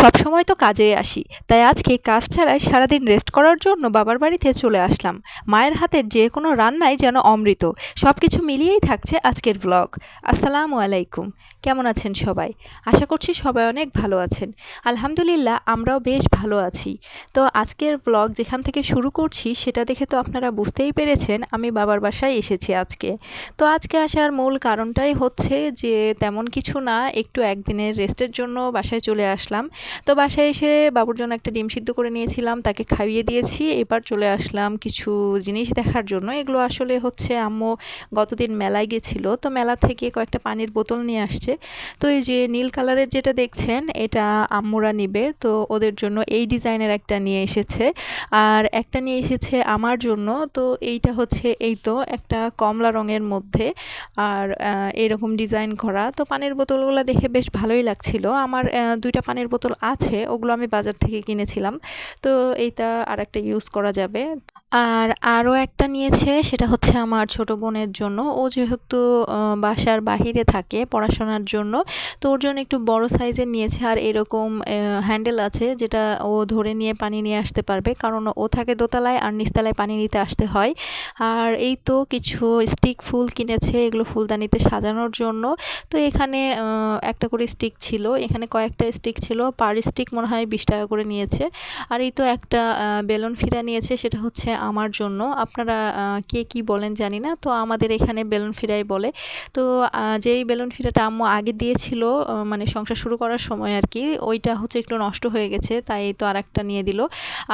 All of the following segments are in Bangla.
সবসময় তো কাজে আসি। তাই আজকে কাজ ছাড়াই সারাদিন রেস্ট করার জন্য বাবার বাড়িতে চলে আসলাম। মায়ের হাতের যে কোনো রান্নাই যেন অমৃত। সব কিছু মিলিয়েই থাকছে আজকের ব্লগ আসসালামু আলাইকুম। কেমন আছেন সবাই? আশা করছি সবাই অনেক ভালো আছেন। আলহামদুলিল্লাহ, আমরাও বেশ ভালো আছি। তো আজকের ব্লগ যেখান থেকে শুরু করছি, সেটা দেখে তো আপনারা বুঝতেই পেরেছেন, আমি বাবার বাসায় এসেছি আজকে। তো আজকে আসার মূল কারণটাই হচ্ছে যে, তেমন কিছু না, একটু একদিনের রেস্টের জন্য বাসায় চলে আসলাম। তো বাসায় এসে বাবুর জন্য একটা ডিম সিদ্ধ করে নিয়েছিলাম, তাকে খাইয়ে দিয়েছি। এবার চলে আসলাম কিছু জিনিস দেখার জন্য। এগুলো আসলে হচ্ছে আম্মু গতদিন মেলায় গেছিল, তো মেলা থেকে কয়েকটা পানির বোতল নিয়ে আসছে। তো এই যে নীল কালারের যেটা দেখছেন, এটা আম্মুরা নিবে, তো ওদের জন্য এই ডিজাইনের একটা নিয়ে এসেছে। আর একটা নিয়ে এসেছে আমার জন্য, তো এইটা হচ্ছে এই তো একটা কমলা রঙের মধ্যে, আর এরকম ডিজাইন করা তো পানির বোতলগুলো দেখে বেশ ভালোই লাগছিল। আমার দুইটা পানির বোতল আছে ওগুলো আমি বাজার থেকে কিনেছিলাম। তো এইটা আর একটা ইউজ করা যাবে। আর আরও একটা নিয়েছে, সেটা হচ্ছে আমার ছোট বোনের জন্য। ও যেহেতু বাসার বাহিরে থাকে পড়াশোনার জন্য, তো ওর জন্য একটু বড় সাইজের নিয়েছে আর এরকম হ্যান্ডেল আছে যেটা ও ধরে নিয়ে পানি নিয়ে আসতে পারবে। কারণ ও থাকে দোতলায় আর নিচতলায় পানি নিতে আসতে হয়। আর এই তো কিছু স্টিক ফুল কিনেছে, এগুলো ফুলদানিতে সাজানোর জন্য। তো এখানে একটা করে স্টিক ছিল, এখানে কয়েকটা স্টিক ছিল, পার স্টিক মনে হয় বিশ টাকা করে নিয়েছে। আর এই তো একটা বেলুন ফিরা নিয়েছে, সেটা হচ্ছে আমার জন্য। আপনারা কে কি বলেন জানি না। তো আমাদের এখানে বেলুন ফিরাই বলে। তো যেই বেলুন ফিরাটা আম্মু আগে দিয়েছিল মানে সংসার শুরু করার সময় আর কি ওইটা হচ্ছে একটু নষ্ট হয়ে গেছে, তাই এই তো আর একটা নিয়ে দিল।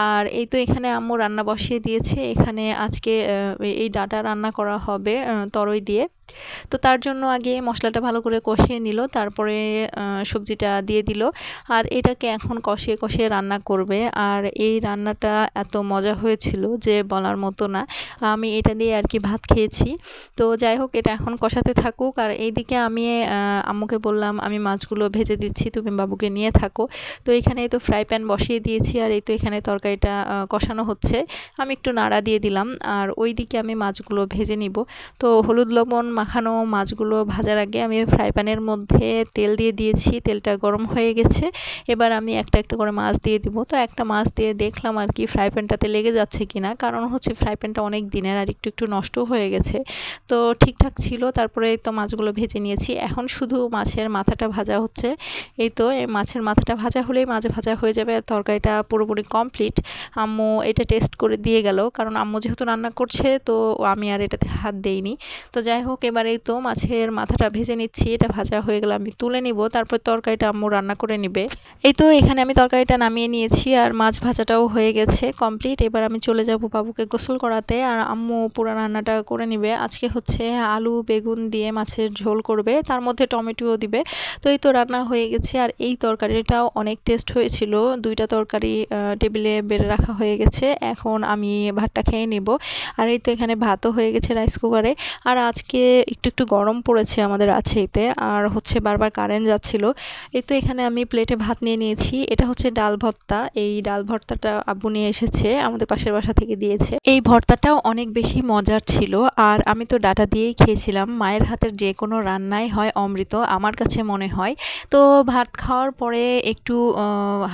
আর এই তো এখানে আম্মু রান্না বসিয়ে দিয়েছে। এখানে আজকে এই ডাটা রান্না করা হবে তরই দিয়ে। তো তার জন্য আগে মশলাটা ভালো করে কষিয়ে নিল, তারপরে সবজিটা দিয়ে দিল। আর এটাকে এখন কষিয়ে কষিয়ে রান্না করবে। আর এই রান্নাটা এত মজা হয়েছিল যে বলার মতো না। আমি এটা দিয়ে আর কি ভাত খেয়েছি। তো যাই হোক, এটা এখন কষাতে থাকুক। আর এইদিকে আমি আম্মুকে বললাম, আমি মাছগুলো ভেজে দিচ্ছি, তুমি বাবুকে নিয়ে থাকো। তো এখানে তো ফ্রাই প্যান বসিয়ে দিয়েছি, আর এই তো এখানে তরকারিটা কষানো হচ্ছে। আমি একটু নাড়া দিয়ে দিলাম। আর ওই দিকে আমি মাছগুলো ভেজে নিব। তো হলুদ লবণ মাখানো মাছগুলো ভাজার আগে আমি ফ্রাই প্যানের মধ্যে তেল দিয়ে দিয়েছি, তেলটা গরম হয়ে গেছে। এবার আমি একটা একটা করে মাছ দিয়ে দিব। তো একটা মাছ দিয়ে দেখলাম আর কি ফ্রাই প্যানটাতে লেগে যাচ্ছে কি না কারণ হচ্ছে ফ্রাই প্যানটা অনেক দিনের আর একটু একটু নষ্ট হয়ে গেছে। তো ঠিকঠাক ছিল, তারপরে তো মাছগুলো ভেজে নিয়েছি। এখন শুধু মাছের মাথাটা ভাজা হচ্ছে। এই তো মাছের মাথাটা ভাজা হলেই মাছ ভাজা হয়ে যাবে আর তরকারিটা পুরোপুরি কমপ্লিট আম্মু এটা টেস্ট করে দিয়ে গেল। কারণ আম্মু যেহেতু রান্না করছে, তো আমি আর এটাতে হাত দেইনি। তো যাই হোক এবার এই তো মাছের মাথাটা ভেজে নিচ্ছি, এটা ভাজা হয়ে গেলে আমি তুলে নিব, তারপর তরকারিটা আম্মু রান্না করে নিবে। এই তো এখানে আমি তরকারিটা নামিয়ে নিয়েছি আর মাছ ভাজাটাও হয়ে গেছে কমপ্লিট এবার আমি চলে যাব বাবুকে গোসল করাতে আর আম্মু পুরো রান্নাটা করে নিবে। আজকে হচ্ছে আলু, বেগুন দিয়ে মাছের ঝোল করবে, তার মধ্যে টমেটোও দিবে। তো এই তো রান্না হয়ে গেছে আর এই তরকারিটাও অনেক টেস্ট হয়েছিল। দুইটা তরকারি টেবিলে বেড়ে রাখা হয়ে গেছে। এখন আমি ভাতটা খেয়ে নিব। আর এই তো এখানে ভাতও হয়ে গেছে রাইস কুকারে আর আজকে একটু একটু গরম পড়েছে আমাদের আছেইতে, আর হচ্ছে বারবার কারেন্ট যাচ্ছিল। এই তো এখানে আমি প্লেটে ভাত নিয়ে নিয়েছি। এটা হচ্ছে ডাল ভর্তা। এই ডাল ভর্তাটা আব্বু নিয়ে এসেছে, আমাদের পাশের বাসা থেকে দিয়েছে। এই ভর্তাটাও অনেক বেশি মজার ছিল, আর আমি তো ডাটা দিয়েই খেয়েছিলাম। মায়ের হাতের যে কোনো রান্নাই হয় অমৃত, আমার কাছে মনে হয়। তো ভাত খাওয়ার পরে একটু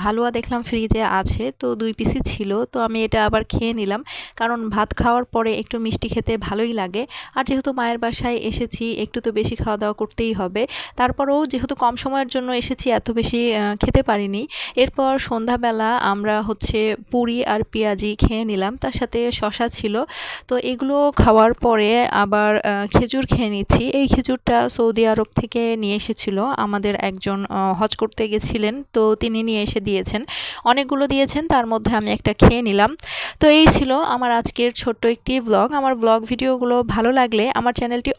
হালুয়া দেখলাম ফ্রিজে আছে, তো দুই পিসি ছিল। তো আমি এটা আবার খেয়ে নিলাম। কারণ ভাত খাওয়ার পরে একটু মিষ্টি খেতে ভালোই লাগে। আর যেহেতু মায়ের বাসায় এসেছি, একটু তো বেশি খাওয়া দাওয়া করতেই হবে। তারপরেও যেহেতু কম সময়ের জন্য এসেছি, এত বেশি খেতে পারিনি। এরপর সন্ধ্যাবেলা আমরা হচ্ছে পুরি আর পেঁয়াজি খেয়ে নিলাম, তার সাথে শশা ছিল। তো এগুলো খাওয়ার পরে আবার খেজুর খেয়ে নিচ্ছি। এই খেজুরটা সৌদি আরব থেকে নিয়ে এসেছিল, আমাদের একজন হজ করতে গেছিলেন, তো তিনি নিয়ে এসে দিয়েছেন। অনেকগুলো দিয়েছেন, তার মধ্যে আমি একটা খেয়ে নিলাম। তো এই ছিল আমার আজকের ছোট্ট একটি ব্লগ আমার ব্লগ ভিডিওগুলো ভালো লাগলে আমার চ্যানেলটি